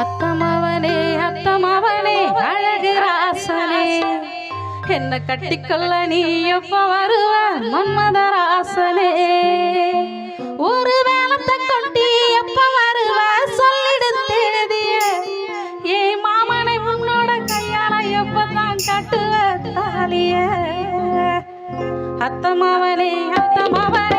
அத்தமவனே அத்தமவனே அழகு ராசனே. என்ன கட்டிக்கொள்ள நீ எப்ப வருவ மன்மத ராசனே ஒரு வேலத்தை கொட்டி எப்ப வருவ சொல்லிடு தேதிய. ஏ மாமனை உன்னோட கையால எப்பதான் கட்டுவ தாலிய. அத்தமாவனே அத்தமாவனே.